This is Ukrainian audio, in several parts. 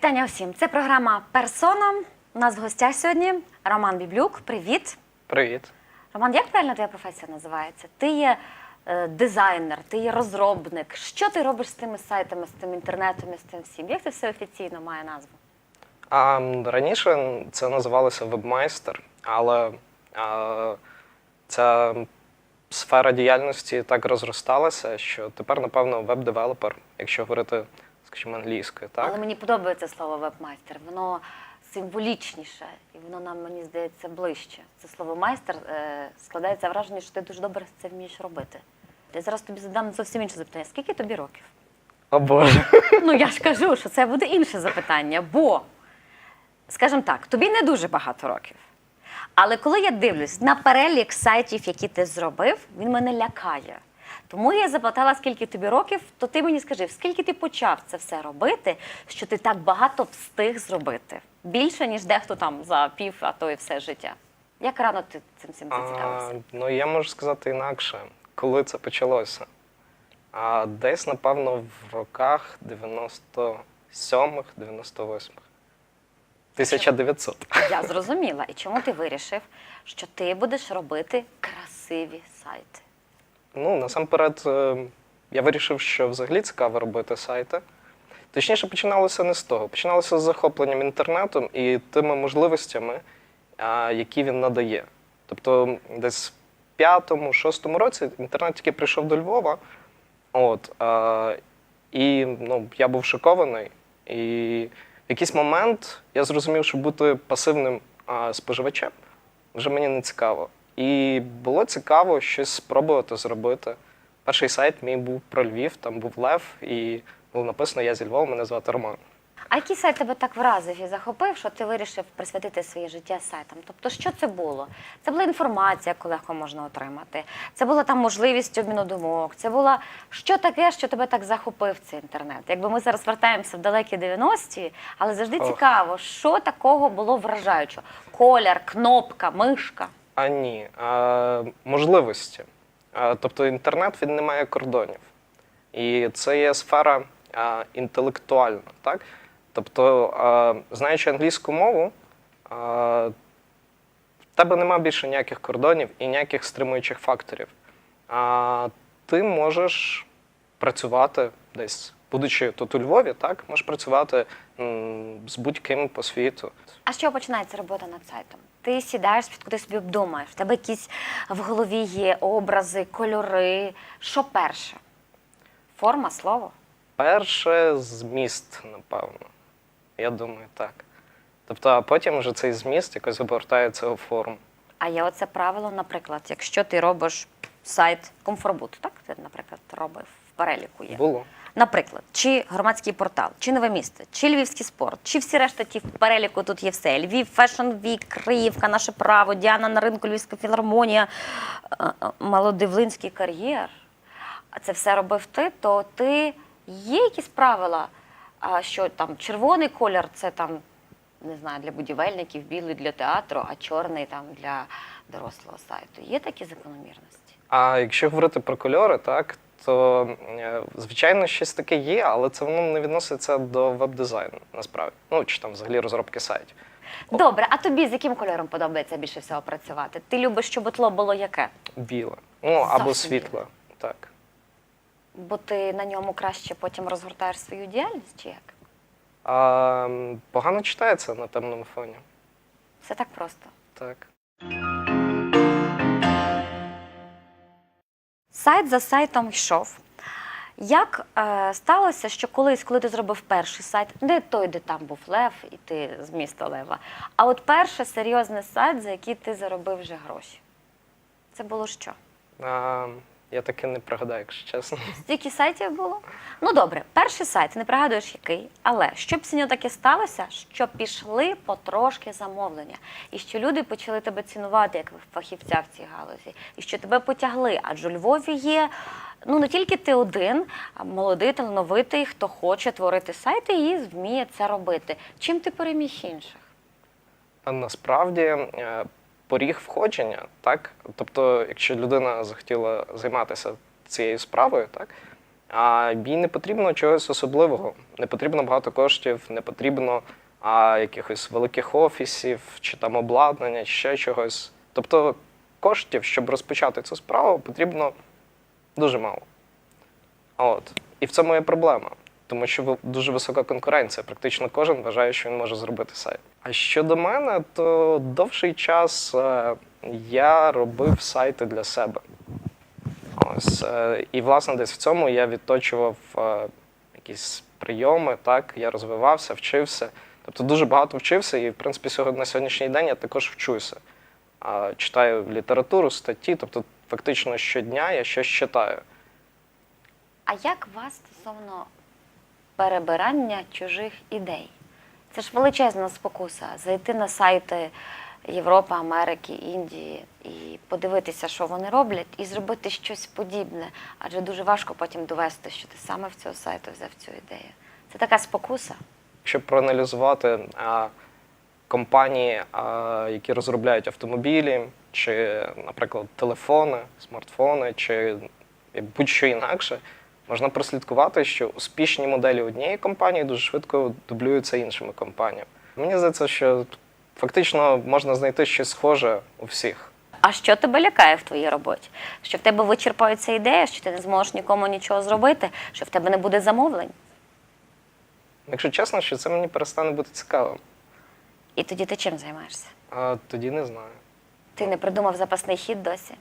Вітання усім. Це програма Персона. У нас в гостях сьогодні Роман Біблюк. Привіт. Привіт. Роман, як правильно твоя професія називається? Ти є е, дизайнер, ти є розробник. Що ти робиш з тими сайтами, з тим інтернетом і з тим всім? Як це все офіційно має назву? А м, раніше це називалося вебмайстер, але а, ця сфера діяльності так розросталася, що тепер, напевно, веб-девелопер, якщо говорити, скажімо, англійською, так? Але мені подобається слово веб-майстер. Воно символічніше і воно нам, мені здається, ближче. Це слово майстер е, складається враження, що ти дуже добре це вмієш робити. Я зараз тобі задам зовсім інше запитання. Скільки тобі років? О Боже. Ну я ж кажу, що це буде інше запитання, бо, скажімо так, тобі не дуже багато років. Але коли я дивлюсь на перелік сайтів, які ти зробив, він мене лякає. Тому я запитала, скільки тобі років, то ти мені скажи, скільки ти почав це все робити, що ти так багато встиг зробити? Більше, ніж дехто там за пів, а то і все життя. Як рано ти цим всім А, ну, я можу сказати інакше, коли це почалося. А десь, напевно, в роках 97-х, 98-х. 1900. Я зрозуміла. І чому ти вирішив, що ти будеш робити красиві сайти? Ну, насамперед, е, я вирішив, що взагалі цікаво робити сайти. Точніше, починалося не з того. Починалося з захопленням інтернетом і тими можливостями, які він надає. Тобто, десь в п'ятому-шостому році інтернет тільки прийшов до Львова. От, і ну, я був шокований. І в якийсь момент я зрозумів, що бути пасивним споживачем вже мені не цікаво. І було цікаво щось спробувати зробити. Перший сайт мій був про Львів, там був Лев, і було написано Я зі Львова, мене звати Роман. А який сайт тебе так вразив і захопив, що ти вирішив присвятити своє життя сайтам? Тобто, що це було? Це була інформація, яку легко можна отримати. Це була там можливість обміну думок. Це була що таке, що тебе так захопив цей інтернет? Якби ми зараз вертаємося в далекі 90-ті, але завжди Ох. цікаво, що такого було вражаючого? Колір, кнопка, мишка. А ні, а, можливості. Тобто інтернет він не має кордонів. І це є сфера інтелектуальна. Так? Тобто, знаючи англійську мову, в тебе нема більше ніяких кордонів і ніяких стримуючих факторів. Ти можеш працювати десь, будучи тут у Львові, так, можеш працювати з будь-ким по світу. А що починається робота над сайтом? Ти сідаєш, куди собі обдумаєш, в тебе якісь в голові є образи, кольори. Що перше? Форма, слово? Перше зміст, напевно. Я думаю, так. Тобто, а потім вже цей зміст якось обертається у форму. А є оце правило, наприклад, якщо ти робиш сайт комфорбут, так? Ти, наприклад, робив в переліку є. Було. Наприклад, чи громадський портал, чи нове місце, чи львівський спорт, чи всі решта ті в переліку тут є все. Львів, Фешн Вік, Криївка, наше право, Діана на ринку, Львівська філармонія, е, е, Малодивлинський кар'єр. А це все робив ти, то ти є якісь правила, що там червоний колір це там, не знаю, для будівельників, білий для театру, а чорний там для дорослого сайту. Є такі закономірності? А якщо говорити про кольори, так, то е, звичайно щось таке є, але це воно не відноситься до веб-дизайну, насправді. Ну, чи там взагалі розробки сайтів. Добре, а тобі з яким кольором подобається більше всього працювати? Ти любиш, щоб тло було яке? Біле. Ну, або Зовсім світле. Так. Бо ти на ньому краще потім розгортаєш свою діяльність, чи як? А, погано читається на темному фоні. Все так просто. Так. Сайт за сайтом йшов. Як е, сталося, що колись, коли ти зробив перший сайт, не той, де там був Лев, і ти з міста Лева, а от перший серйозний сайт, за який ти заробив вже гроші? Це було що? А, я таки не пригадаю, якщо чесно. Стільки сайтів було? Ну добре, перший сайт, не пригадуєш який, але щоб сьогодні таке сталося, що пішли потрошки замовлення, і що люди почали тебе цінувати як фахівця в цій галузі, і що тебе потягли. Адже у Львові є ну не тільки ти один, а молодий, талановитий, хто хоче творити сайти і вміє це робити. Чим ти переміг інших? Насправді е, поріг входження, так? Тобто, якщо людина захотіла займатися цією справою, так? А їй не потрібно чогось особливого, не потрібно багато коштів, не потрібно а, якихось великих офісів, чи там обладнання, чи ще чогось. Тобто коштів, щоб розпочати цю справу, потрібно дуже мало. От. І в цьому є проблема, тому що дуже висока конкуренція. Практично кожен вважає, що він може зробити сайт. А щодо мене, то довший час е, я робив сайти для себе. Ось, е, і, власне, десь в цьому я відточував е, якісь прийоми, так, я розвивався, вчився. Тобто дуже багато вчився, і, в принципі, на сьогоднішній день я також вчуся. Читаю літературу, статті, тобто фактично щодня я щось читаю. А як вас стосовно перебирання чужих ідей? Це ж величезна спокуса зайти на сайти Європи, Америки, Індії і подивитися, що вони роблять, і зробити щось подібне. Адже дуже важко потім довести, що ти саме в цього сайту взяв цю ідею. Це така спокуса. Якщо проаналізувати а, компанії, а, які розробляють автомобілі, чи, наприклад, телефони, смартфони, чи будь-що інакше, можна прослідкувати, що успішні моделі однієї компанії дуже швидко дублюються іншими компаніями. Мені здається, що фактично можна знайти щось схоже у всіх. А що тебе лякає в твоїй роботі? Що в тебе вичерпається ідея, що ти не зможеш нікому нічого зробити, що в тебе не буде замовлень? Якщо чесно, що це мені перестане бути цікавим. І тоді ти чим займаєшся? А тоді не знаю. Ти не придумав запасний хід досі?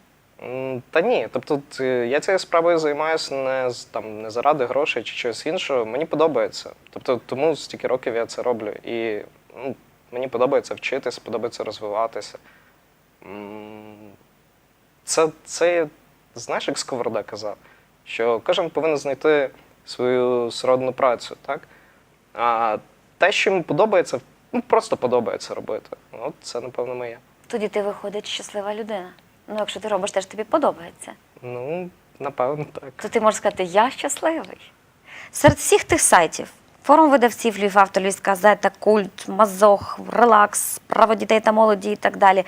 Та ні, тобто я цією справою займаюся не там не заради грошей чи чогось іншого. Мені подобається. Тобто тому стільки років я це роблю. І ну, мені подобається вчитися, подобається розвиватися. Це, це знаєш, як Сковорода казав, що кожен повинен знайти свою сродну працю, так? А те, що йому подобається, ну просто подобається робити. От це, напевно, моє. Тоді ти виходить щаслива людина. Ну, якщо ти робиш те, що тобі подобається, Ну, напевно, так. то ти можеш сказати, я щасливий. Серед всіх тих сайтів. Форум видавців Львів автор, Львівська газета, культ, мазох, релакс, право дітей та молоді і так далі.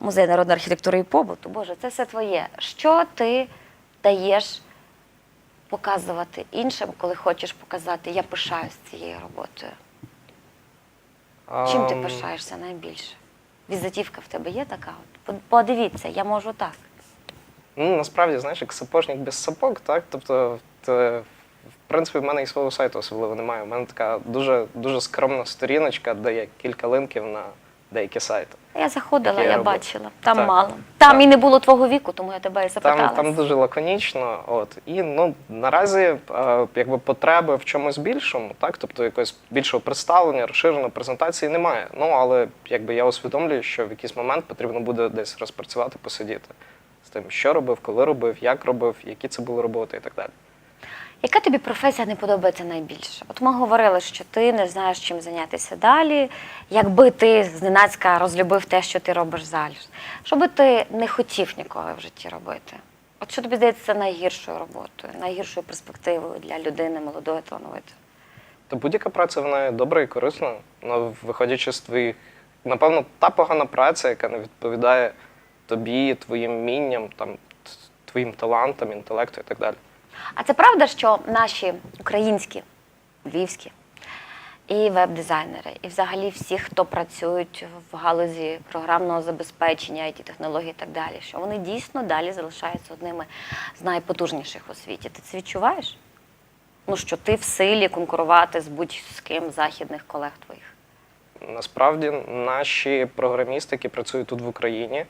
Музей народної архітектури і побуту. Боже, це все твоє. Що ти даєш показувати іншим, коли хочеш показати, я пишаюсь цією роботою. Чим ти пишаєшся найбільше? Візитівка в тебе є така? Подивіться, я можу так. Ну, насправді, знаєш, як сапожник без сапог, так? Тобто, те, в принципі, в мене і свого сайту особливо немає. У мене така дуже, дуже скромна сторіночка, де є кілька линків на деякі сайти. Я заходила, я я бачила. Там Так. мало. Там Так. і не було твого віку, тому я тебе і запитала. Там, там дуже лаконічно. От. І ну, наразі е, якби потреби в чомусь більшому, так? тобто якогось більшого представлення, розширеної презентації немає. Ну, але якби я усвідомлюю, що в якийсь момент потрібно буде десь розпрацювати, посидіти з тим, що робив, коли робив, як робив, які це були роботи і так далі. Яка тобі професія не подобається найбільше? От ми говорили, що ти не знаєш, чим зайнятися далі. Якби ти зненацька розлюбив те, що ти робиш зараз, що би ти не хотів ніколи в житті робити? От що тобі здається найгіршою роботою, найгіршою перспективою для людини молодої талановитої? То будь-яка праця вона є добра і корисна, ну, виходячи з твоїх, напевно, та погана праця, яка не відповідає тобі, твоїм вмінням, там, твоїм талантам, інтелекту і так далі. А це правда, що наші українські, львівські і веб-дизайнери, і взагалі всі, хто працюють в галузі програмного забезпечення, it технологій і так далі, що вони дійсно далі залишаються одними з найпотужніших у світі. Ти це відчуваєш? Ну що ти в силі конкурувати з будь-з ким західних колег твоїх. Насправді, наші програмісти, які працюють тут в Україні,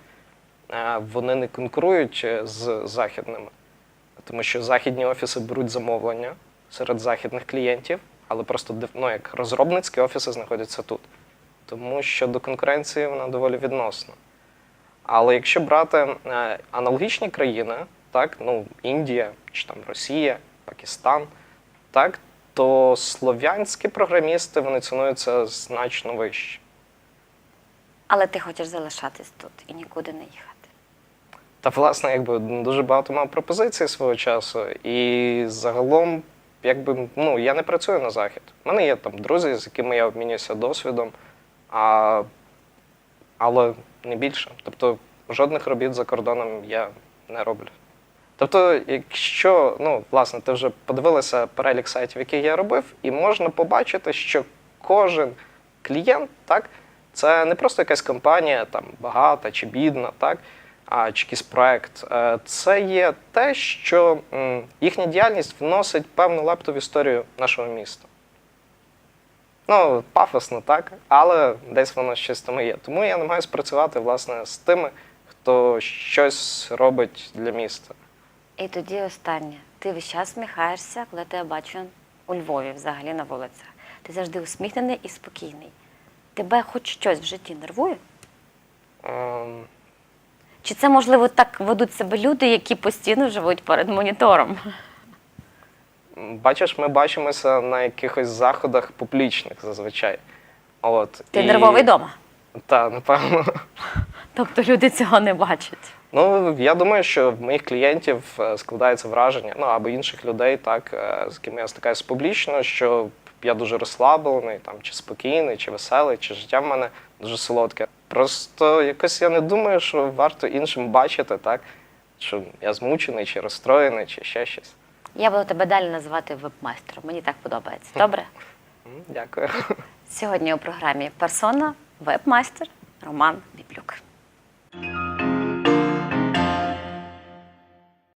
е, вони не конкурують е, з західними, тому що західні офіси беруть замовлення серед західних клієнтів, але просто ну, як розробницькі офіси знаходяться тут. Тому що до конкуренції вона доволі відносна. Але якщо брати е, аналогічні країни, так, ну, Індія чи там Росія, Пакистан, так, то слов'янські програмісти вони цінуються значно вище. Але ти хочеш залишатись тут і нікуди не їхати. Та, власне, якби дуже багато мав пропозицій свого часу, і загалом, якби ну, я не працюю на захід. У мене є там друзі, з якими я обмінююся досвідом, а, але не більше. Тобто жодних робіт за кордоном я не роблю. Тобто, якщо, ну, власне, ти вже подивилася перелік сайтів, які я робив, і можна побачити, що кожен клієнт, так, це не просто якась компанія, там, багата чи бідна, так, а чи якийсь проект. Е, Це є те, що їхня діяльність вносить певну лепту в історію нашого міста. Ну, пафосно, так, але десь воно щось там і є. Тому я намагаюся працювати власне з тими, хто щось робить для міста. І тоді останнє. Ти весь час сміхаєшся, коли тебе бачу у Львові, взагалі на вулицях. Ти завжди усміхнений і спокійний. Тебе хоч щось в житті нервує? Ем, Чи це, можливо, так ведуть себе люди, які постійно живуть перед монітором? Бачиш, ми бачимося на якихось заходах публічних зазвичай. От, Ти нервовий вдома. Так, напевно. Тобто люди цього не бачать. Ну, я думаю, що в моїх клієнтів е, складається враження, ну або інших людей, так, е, з ким я стикаюся публічно, що я дуже розслаблений, там, чи спокійний, чи веселий, чи життя в мене дуже солодке. Просто якось я не думаю, що варто іншим бачити, так, що я змучений, чи розстроєний, чи ще щось. Я буду тебе далі називати веб-майстером. Мені так подобається. Добре? Дякую. Сьогодні у програмі Персона веб-майстер Роман Біблюк.